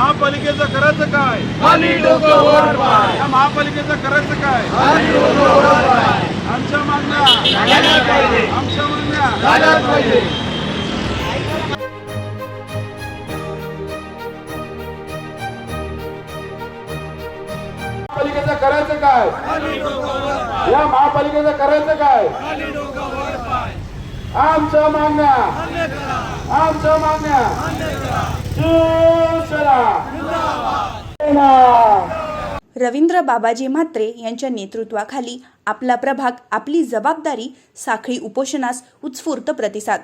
महापालिकेचं करायचं काय? या महापालिकेचं करायचं काय? आमच्या मागण्या. आमच्या मागण्या. महापालिकेचं करायचं काय? या महापालिकेचं करायचं काय? आमच्या मागण्या. आमच्या मागण्या. रवींद्र बाबाजी म्हात्रे यांच्या नेतृत्वाखाली आपला प्रभाग आपली जबाबदारी साखळी उपोषणास उत्स्फूर्त प्रतिसाद.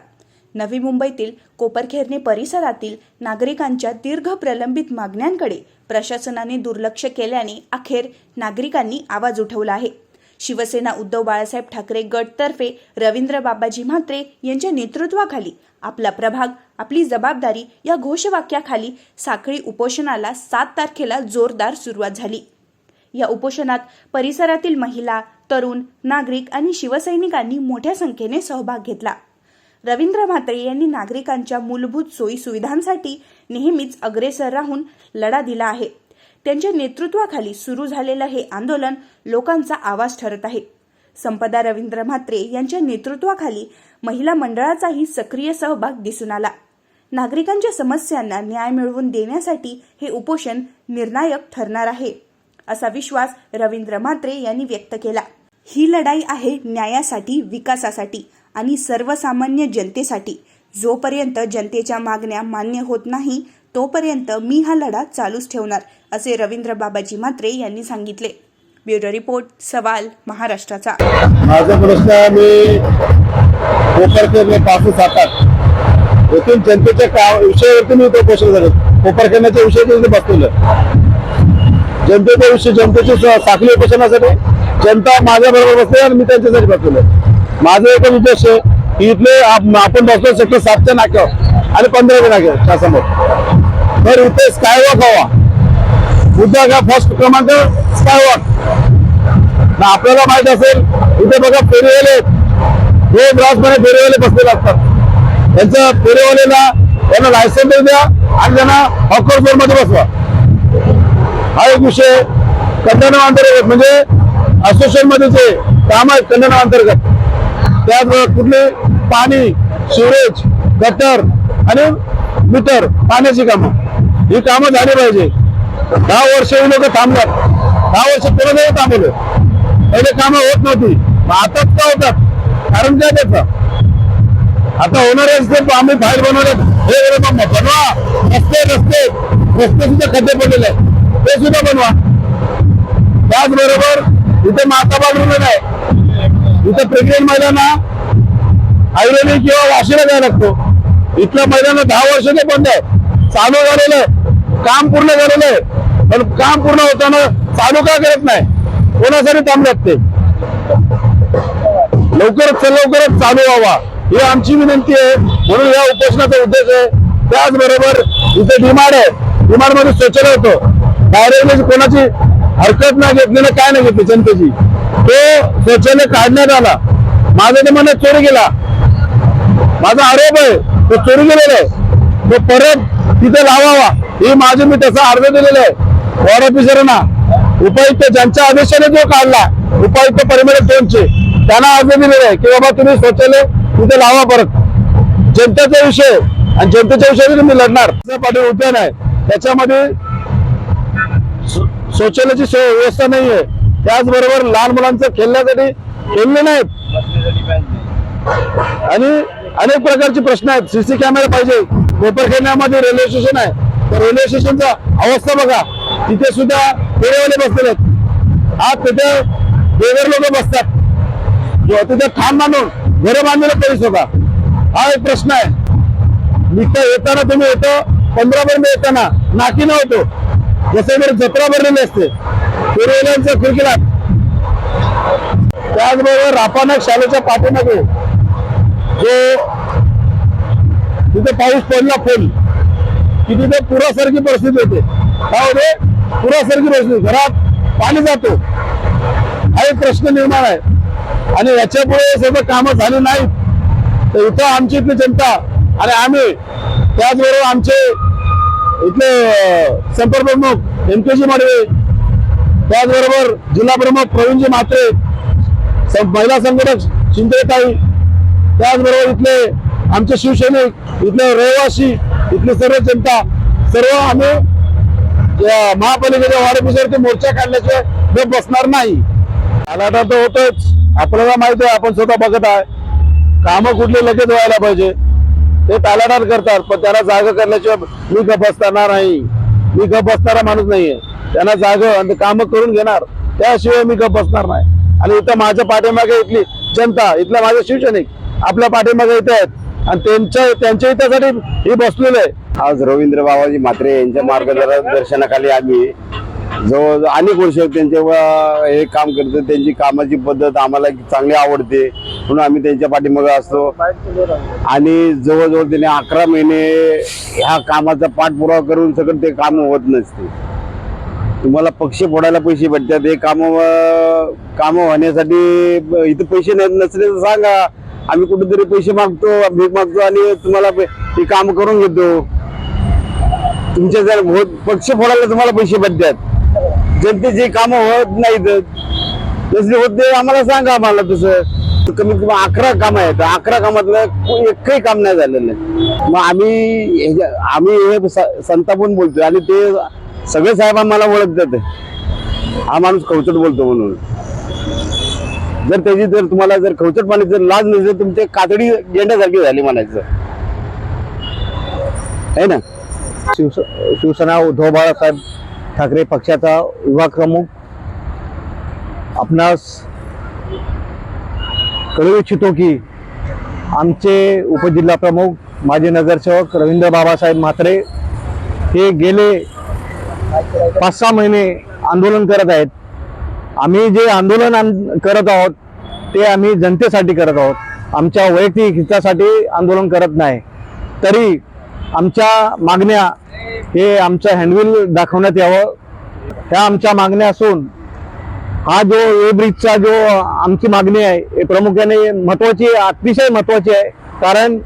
नवी मुंबईतील कोपरखेरणे परिसरातील नागरिकांच्या दीर्घ प्रलंबित मागण्यांकडे प्रशासनाने दुर्लक्ष केल्याने अखेर नागरिकांनी आवाज उठवला आहे. शिवसेना उद्धव बाळासाहेब ठाकरे गटतर्फे रवींद्र बाबाजी म्हात्रे यांच्या नेतृत्वाखाली आपला प्रभाग आपली जबाबदारी या घोषवाक्याखाली साखळी उपोषणाला सात तारखेला जोरदार सुरुवात झाली. या उपोषणात परिसरातील महिला तरुण नागरिक आणि शिवसैनिकांनी मोठ्या संख्येने सहभाग घेतला. रवींद्र म्हात्रे यांनी नागरिकांच्या मूलभूत सोयी सुविधांसाठी नेहमीच अग्रेसर राहून लढा दिला आहे. त्यांच्या नेतृत्वाखाली सुरू झालेलं हे आंदोलन लोकांचा आवाज ठरत आहे. संपदा रवींद्र म्हात्रे यांच्या नेतृत्वाखाली महिला मंडळाचाही सक्रिय सहभाग दिसून आला. नागरिकांच्या समस्यांना न्याय मिळवून देण्यासाठी हे उपोषण निर्णायक ठरणार आहे असा विश्वास रवींद्र म्हात्रे यांनी व्यक्त केला. ही लढाई आहे न्यायासाठी विकासासाठी आणि सर्वसामान्य जनतेसाठी. जोपर्यंत जनतेच्या मागण्या मान्य होत नाही तोपर्यंत मी हा लढा चालूच ठेवणार असे रवींद्र बाबाजी म्हात्रे यांनी सांगितले. ब्युरो रिपोर्ट सवाल महाराष्ट्राचा. माझा प्रश्न मी कोपरखेरणे पासून सातात येथून जनतेच्या का विषयावरती मी तो प्रश्न झालो विषयावरती बसलेलं जनतेच्या विषय जनतेची साखळी उपोषणासाठी जनता माझ्या बरोबर बसते आणि मी त्यांच्यासाठी बसलेलो माझा एकच उद्देश आहे की इथले आपण बसलो सेक्टर सातच्या नाक्यावर आणि पंधराच्या नाक्यावर त्यासमोर तर इथे स्कायवॉक हवा. उद्या का फर्स्ट क्रमांक स्कायवॉक ना आपल्याला माहीत असेल इथे बघा फेरीवाले आहेत. रोज फेरीवाले बसलेले असतात. त्यांच्या फेरीवालेला त्यांना लायसन द्या आणि त्यांना हॉकरमध्ये बसवा. हा एक विषय कंडन अंतर्गत म्हणजे असोसिएशनमध्ये जे काम आहेत कंडन अंतर्गत. त्यात कुठले पाणी सिवरेज गटर आणि मीटर पाण्याची कामं. ही कामं झाली पाहिजे. दहा वर्ष हे लोक थांबतात दहा वर्ष कोणालाही थांबवलं. पहिले कामं होत नव्हती. आताच का होतात? कारण काय त्याचं? आता होणार रस्ते आम्ही फाईल बनवल्यात हे बरं मग बनवा. रस्ते रस्ते. रस्ते सुद्धा खड्डे पडलेले आहेत. ते सुद्धा बनवा. त्याचबरोबर इथे माता बागरूला नाही इथे प्रेग्नेंट महिलांना आयुर्वेदिक किंवा वाशीला जायला लागतो. इथल्या महिलांना दहा वर्ष ते बंद आहे चालू झालेलं आहे. काम पूर्ण झालेलं आहे. पण काम पूर्ण होताना चालू का करत नाही? कोणासाठी थांबल्यात ते? लवकरच लवकरच चालू व्हावा. ही आमची विनंती आहे. म्हणून या उपोषणाचा उद्देश आहे. त्याचबरोबर इथे डिमांड आहे. डिमांडमध्ये स्वच्छता होतो. डायरेक्ट कोणाची हरकत नाही घेतली ना काय नाही घेतली जनतेची. तो शौचालय काढण्यात आला. माझं ते म्हणणं चोरी गेला. माझा आरोप आहे तो चोरी गेलेला आहे. तो परत तिथे लावावा. ही माझी मी तसा अर्ज दिलेला आहे. वॉर्ड ऑफिसरांना उपायुक्त ज्यांच्या आदेशाने जो काढला उपायुक्त परिमळ दोनचे त्यांना अर्ज दिलेला आहे की बाबा तुम्ही शौचालय तिथे लावा परत. जनतेचा विषय आणि जनतेच्या विषयाने मी लढणार. पाटील उद्यान आहे. त्याच्यामध्ये शौचालयाची सोय व्यवस्था नाही आहे. त्याचबरोबर लहान मुलांचं खेळण्यासाठी खेळणे नाहीत. आणि अनेक प्रकारचे प्रश्न आहेत. सीसी कॅमेरा पाहिजे. पेपर खेळण्यामध्ये रेल्वे स्टेशन आहे. तर रेल्वे स्टेशनचा अवस्था बघा. तिथे सुद्धा फेरेवाले बसलेले आहेत. आज तिथे बेगर लोक बसतात. तिथे ठाम मानून घरं बांधलेलं तरी सुद्धा. हा एक प्रश्न आहे. निघता येताना तुम्ही येतो पंधरा पर्यंत येताना नाकी नव्हतो जसे जर जत्रा भरलेली असते. फेरेवाल्यांचा खिडकीला. त्याचबरोबर रापानक शाळेच्या पाठीमागे जो तिथे पाऊस पडला फुल की तिथे पुरासारखी परिस्थिती होते. काय होते पुरासारखी परिस्थिती. घरात पाणी जातो. हा एक प्रश्न निर्माण आहे. आणि याच्यामुळे सगळं कामं झाली नाहीत. तर इथं आमची इथली जनता आणि आम्ही त्याचबरोबर आमचे इथले अं, संपर्क प्रमुख एम के जी माडवे त्याचबरोबर जिल्हा प्रमुख प्रवीणजी म्हात्रे महिला संघटक शिंदेताई त्याचबरोबर इथले आमचे शिवसैनिक इथले रहिवासी इथली सर्व जनता सर्व आम्ही महापालिकेच्या वाढपीसाठी मोर्चा काढल्याशिवाय मी बसणार नाही. आलाटा तर होतोच. आपल्याला माहिती आहे आपण स्वतः बघत आहे. कामं कुठली लगेच व्हायला पाहिजे. ते टालाटाल करतात पण त्यांना जागा करण्याशिवाय मी गप बसणार नाही. मी गप बसणारा माणूस नाहीये. त्यांना जागा आणि कामं करून घेणार त्याशिवाय मी गप बसणार नाही. आणि इथं माझ्या पाठीमागे इथली जनता इथल्या माझे शिवसैनिक आपल्या पाठीमागे इथे आहेत. आणि त्यांच्या त्यांच्या हितासाठी हे बसलेलं आहे. आज रवींद्र बाबाजी म्हात्रे यांच्या मार्गदर्शनाखाली आम्ही जवळ अनेक वर्ष त्यांच्या हे काम करतो. त्यांची कामाची पद्धत आम्हाला चांगली आवडते. म्हणून आम्ही त्यांच्या पाठीमागे असतो. आणि जवळजवळ त्यांनी अकरा महिने ह्या कामाचा पाठपुरावा करून सगळं ते काम होत नसते. तुम्हाला पक्ष फोडायला पैसे भेटतात. हे काम काम होण्यासाठी इथं पैसे नसले तर सांगा. आम्ही कुठेतरी पैसे मागतो भीक मागतो आणि तुम्हाला पे- ही काम करून घेतो. तुमच्या जर पक्ष फोडायला तुम्हाला पैसे भेटतात. जनतेची कामं होत नाहीत. जसे होत नाही आम्हाला सांगा आम्हाला तसं. कमीत कमी अकरा काम आहेत. अकरा कामातलं एकही काम नाही झालेलं. मग आम्ही आम्ही हे संतापून बोलतोय आणि ते सगळे साहेब आम्हाला ओळखतात. हा माणूस खवचट बोलतो म्हणून. जर त्याची जर तुम्हाला जर खवचट पाणी जर लाज नसेल तर कातडी गेंड्यासारखी झाली म्हणायचं. आहे ना? शिव शिवसेना उद्धव बाळासाहेब ठाकरे पक्षाचा विभाग प्रमुख आपणास कळू इच्छितो की आमचे उपजिल्हा प्रमुख माजी नगरसेवक रवींद्र बाबासाहेब म्हात्रे हे गेले पाच सहा महिने आंदोलन करत आहेत. आम्ही जे आंदोलन करत आहोत ते आम्ही जनतेसाठी करत आहोत. आमच्या वैयक्तिक हितासाठी आंदोलन करत नाही. तरी आमच्या मागण्या हे आमचं हँडविल दाखवण्यात यावं. ह्या आमच्या मागण्या असून हा जो ए ब्रिजचा जो आमची मागणी आहे हे प्रामुख्याने महत्वाची अतिशय महत्वाची आहे. कारण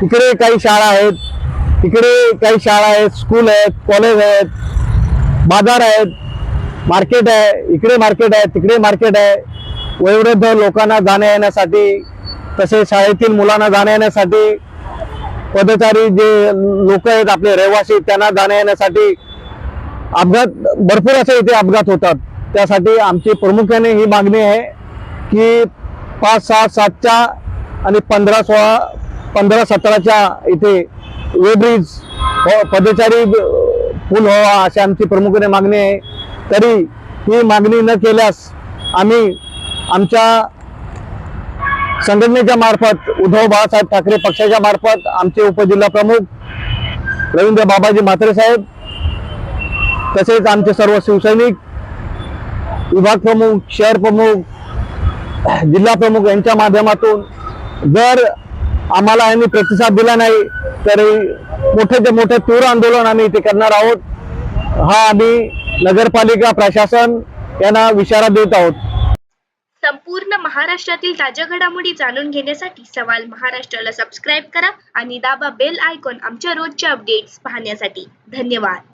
तिकडे काही शाळा आहेत तिकडे काही शाळा आहेत स्कूल आहेत कॉलेज आहेत बाजार आहेत. मार्केट आहे इकडे मार्केट आहे तिकडे मार्केट आहे. वयोवृद्ध लोकांना जाण्या येण्यासाठी तसेच शाळेतील मुलांना जाण्या येण्यासाठी पदचारी जे लोक आहेत आपले रहिवासी त्यांना जाण्या येण्यासाठी अपघात भरपूर असे इथे अपघात होतात. त्यासाठी आमची प्रामुख्याने ही मागणी आहे की पाच सहा सातच्या आणि पंधरा सोळा पंधरा सतराच्या इथे वेब्रिज हो पदचारी पूल व्हावा अशी आमची प्रामुख्याने मागणी आहे. तरी ही मागणी न केल्यास आम्ही आमच्या संघटनेच्या मार्फत उद्धव बाळासाहेब ठाकरे पक्षाच्या मार्फत आमचे उपजिल्हा प्रमुख रवींद्र बाबाजी म्हात्रे साहेब तसेच आमचे सर्व शिवसैनिक विभाग प्रमुख शहर प्रमुख जिल्हा प्रमुख यांच्या माध्यमातून जर आम्हाला यांनी प्रतिसाद दिला नाही तर मोठे ते मोठे तीव्र आंदोलन आम्ही इथे करणार आहोत. हा आम्ही नगरपालिका प्रशासन यांना इशारा देत आहोत. संपूर्ण महाराष्ट्रातील ताज्या घडामोडी जाणून घेण्यासाठी सवाल महाराष्ट्राला सबस्क्राईब करा आणि दाबा बेल आयकॉन आमच्या रोजच्या अपडेट्स पाहण्यासाठी. धन्यवाद.